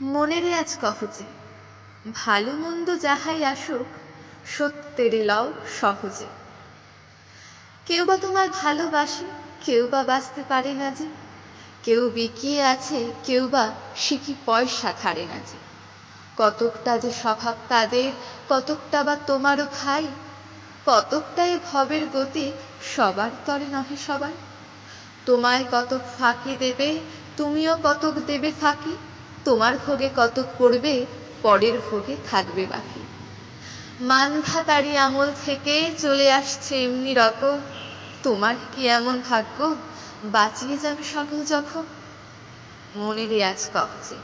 মনের আজ কহজে ভালো মন্দ যাহাই আসুক, সত্যের লও সহজে। কেউ বা তোমার ভালোবাসে, কেউ বা বাঁচতে পারে না যে। কেউ বিকিয়ে আছে, কেউ বা সিকি পয়সা ধারে না যে। কতকটা যে স্বভাব তাদের, কতকটা বা তোমারও খাই কতকটা এ ভবের গতি সবার তরে নহে সবার। তোমায় কতক ফাঁকি দেবে, তুমিও কতক দেবে ফাঁকি। তোমার ভোগে কতক পড়বে, পরের ভোগে থাকবে বাকি। মানধাতারি আমল থেকে চলে আসছে এমনি রকম। তোমার কি এমন ভাগ্য? বাঁচিয়ে যাবে সকল যখন মনের আজ কবচে।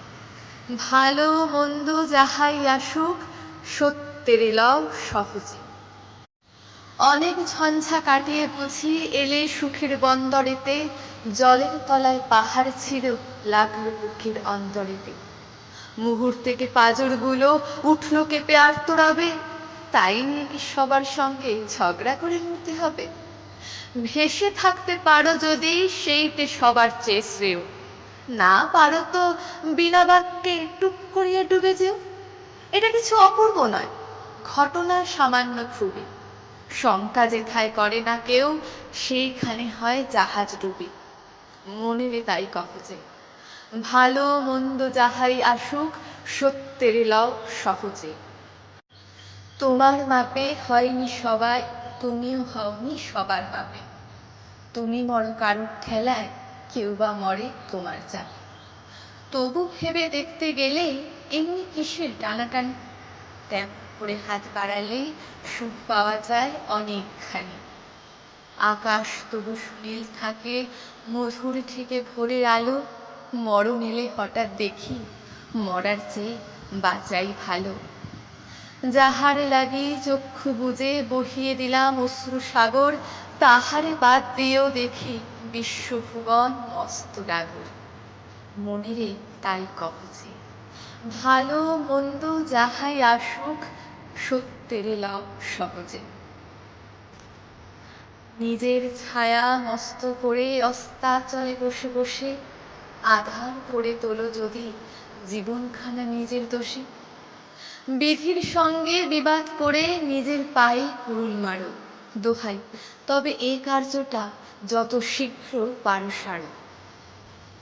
ভালো মন্দ যাহাই আসুক, সত্যের লও সহজে। অনেক ঝঞ্ঝা কাটিয়ে বুঝি এলে সুখের বন্দরেতে, জলের তলায় পাহাড় ছিল। লাগল বুকের অন্তরেতে। মুহূর্তেকে পাজরগুলো উঠল কেঁপে তোড়াবে। তাই নিয়ে কি সবার সঙ্গে ঝগড়া করে নিতে হবে? ভেসে থাকতে পারো যদি, সেইটে সবার চেয়ে শ্রেয়। না পারো তো বিনা বাক্যে টুক করিয়া ডুবে যেও। এটা কিছু অপূর্ব নয়, ঘটনা সামান্য খুবই। শঙ্কা যেথায় করে না কেউ, সেইখানে হয় জাহাজ ডুবি। মনেরে তাই কহজে ভালো মন্দ যাহাই আসুক, সত্যের লও সহজে। তোমার মাপে হয়নি সবাই, তুমিও হওনি সবার মাপে। তুমি মরো কারুর ঠেলায়, কেউ বা মরে তোমার চাপে। তবু ভেবে দেখতে গেলে এমনি কিসের টানাটানি? তেমন করে হাত বাড়ালে সুখ পাওয়া যায় অনেকখানি। আকাশ তবু সুনীল থাকে, মধুর থেকে ভোরের আলো। মরণ এলে হঠাৎ দেখি মরার চেয়ে বাঁচাই ভালো। যাহার লাগি চক্ষু বুজে বহিয়ে দিলাম অশ্রু সাগর, তাহারে বাদ দিয়েও দেখি বিশ্বভুবন মস্ত ডাগর। মনেরে তাই কবচে ভালো মন্দ যাহাই আসুক, সত্যের লও সহজে। নিজের ছায়া মস্ত করে অস্তাচলে বসে বসে আধার করে তোলো যদি জীবনখানা নিজের দোষে। বিধির সঙ্গে বিবাদ করে নিজের পায়ে কুড়ুল মারো দোহাই, তবে এ কার্যটা যত শীঘ্র পারো সারো।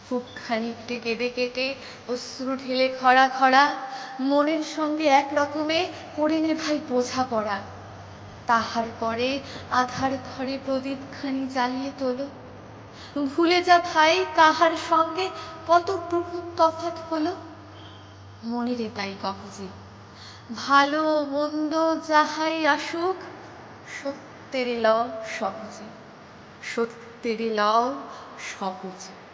খুব খানিকটে কেঁদে কেটে অশ্রু ঢেলে খরা খরা, মনের সঙ্গে এক রকমে নে ভাই বোঝাপড়া তাহার পরে আধার ঘরে প্রদীপখানি জ্বালিয়ে তোলো। ভুলে যা ভাই কাহার সঙ্গে কত প্রভুর তফাৎ হলো? মনে রে তাই কবজি ভালো মন্দ যাহাই আসুক, সত্যের লও সহজে সত্যের লও সহজে